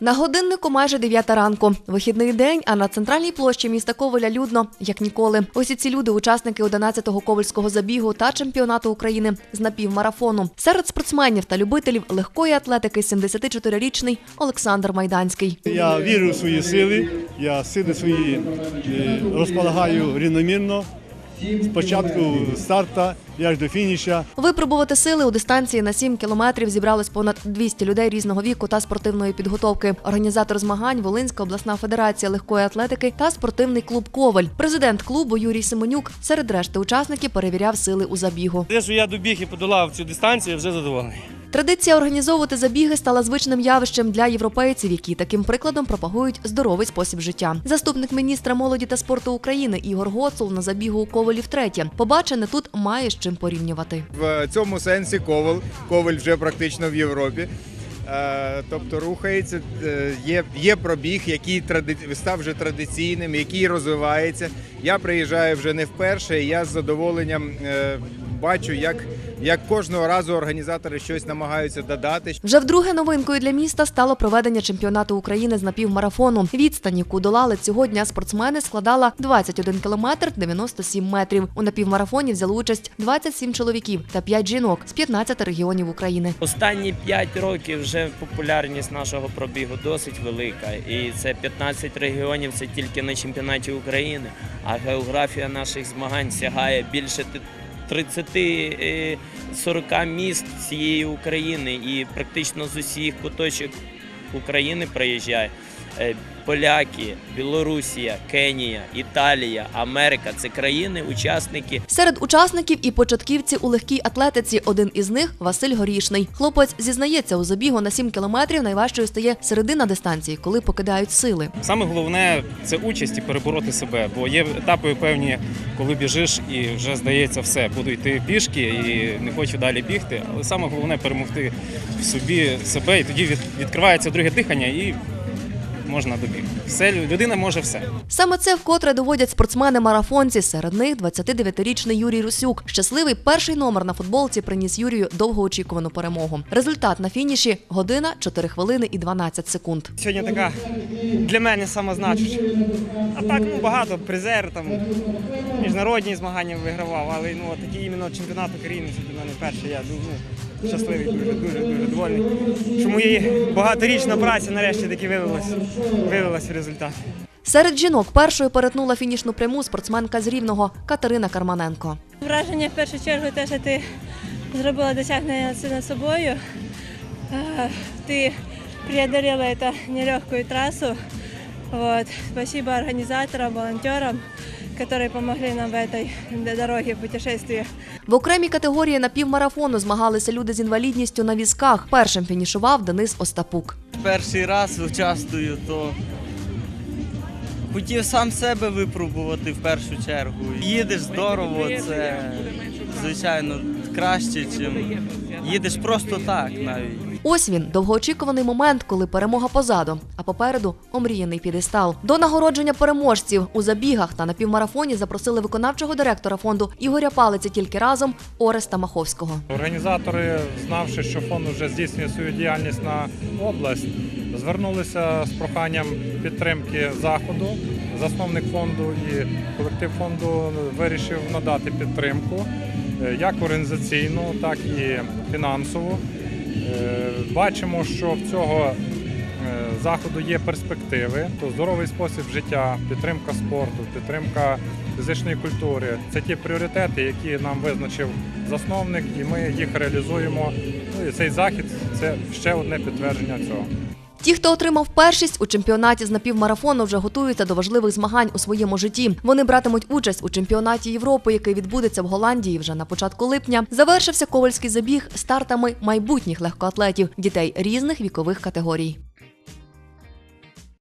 На годиннику майже 9 ранку. Вихідний день, а на центральній площі міста Ковеля людно, як ніколи. Усі ці люди учасники 11-го ковальського забігу та чемпіонату України з напівмарафону. Серед спортсменів та любителів легкої атлетики 74-річний Олександр Майданський. Я вірю в свої сили, я сили свої е, розполагаю рівномірно. Спочатку старта, аж до фініша. Випробувати сили у дистанції на 7 кілометрів зібралось понад 200 людей різного віку та спортивної підготовки. Організатор змагань Волинська обласна федерація легкої атлетики та спортивний клуб Коваль. Президент клубу Юрій Семенюк серед решти учасників перевіряв сили у забігу. Те, що я добіг і подолав цю дистанцію, я вже задоволений. Традиція організовувати забіги стала звичним явищем для європейців, які таким прикладом пропагують здоровий спосіб життя. Заступник міністра молоді та спорту України Ігор Гоцул на забігу у Ковелі втретє. Побачене тут має з чим порівнювати. В цьому сенсі Коваль, Коваль вже практично в Європі. Е, Тобто рухається, е, є, є пробіг, який тради... став вже традиційним, який розвивається. Я приїжджаю вже не вперше, і я з задоволенням е, бачу, як, як кожного разу організатори щось намагаються додати. Вже вдруге новинкою для міста стало проведення чемпіонату України з напівмарафону. Відстань, яку долали цього дня спортсмени, складала 21 кілометр 97 метрів. У напівмарафоні взяли участь 27 чоловіків та 5 жінок з 15 регіонів України. Останні 5 років вже популярність нашого пробігу досить велика. І це 15 регіонів, це тільки на чемпіонаті України. А географія наших змагань сягає більше 30-40 міст цієї України. І практично з усіх куточок України приїжджає. Е, Поляки, Білорусія, Кенія, Італія, Америка це країни-учасники Серед учасників і початківці у легкій атлетиці. Один із них Василь Горішний. Хлопець зізнається, у забігу на 7 кілометрів найважчою стає середина дистанції, коли покидають сили. Саме головне це участь і перебороти себе, бо є етапи певні, коли біжиш і вже здається все, буду йти пішки і не хочу далі бігти. Але саме головне перемогти в собі себе, і тоді відкривається друге дихання і можна добігти. Все людина може все. Саме це вкотре доводять спортсмени-марафонці. Серед них 29-річний Юрій Русюк. Щасливий перший номер на футболці приніс Юрію довгоочікувану перемогу. Результат на фініші година 4 хвилини і 12 секунд. Сьогодні така для мене самозначуща. А так ну багато призер, там міжнародні змагання вигравав, але ну такий іменно чемпіонат України це для мене перший. Я ну, щасливий, дуже, дуже, дуже довольний. Що моєї багаторічна праця нарешті таки вилилась, вилилась в результат. Серед жінок першою перетнула фінішну пряму спортсменка з Рівного Катерина Карманенко. Враження в першу чергу те, що ти зробила досягнення це над собою. Е, Ти преодолела эту нелегкую трассу. Вот. Спасибо организаторам, волонтерам, которые помогли нам в этой дороге путешествия. В окремій категорії напівмарафону змагалися люди з інвалідністю на візках. Першим фінішував Денис Остапук. перший раз участвую, то хотів сам себе випробувати в першу чергу. Їдеш здорово, це звичайно краще, ніж їдеш просто так навіть. Ось він довгоочікуваний момент, коли перемога позаду, а попереду омріяний підестал. До нагородження переможців у забігах та на півмарафоні запросили виконавчого директора фонду Ігоря Палиці тільки разом Ореста Маховського. Організатори, знавши, що фонд вже здійснює свою діяльність на область, звернулися з проханням підтримки заходу. Засновник фонду і колектив фонду вирішив надати підтримку е, як організаційну, так і фінансову. Е, Бачимо, що в цього е, заходу є перспективи, то здоровий спосіб життя, підтримка спорту, підтримка фізичної культури це ті пріоритети, які нам визначив засновник, і ми їх реалізуємо. Ну цей захід це ще одне підтвердження цього. Ті, хто отримав першість у чемпіонаті з напівмарафону, вже готуються до важливих змагань у своєму житті. Вони братимуть участь у чемпіонаті Європи, який відбудеться в Голландії вже на початку липня. Завершився ковальський забіг стартами майбутніх легкоатлетів, дітей різних вікових категорій.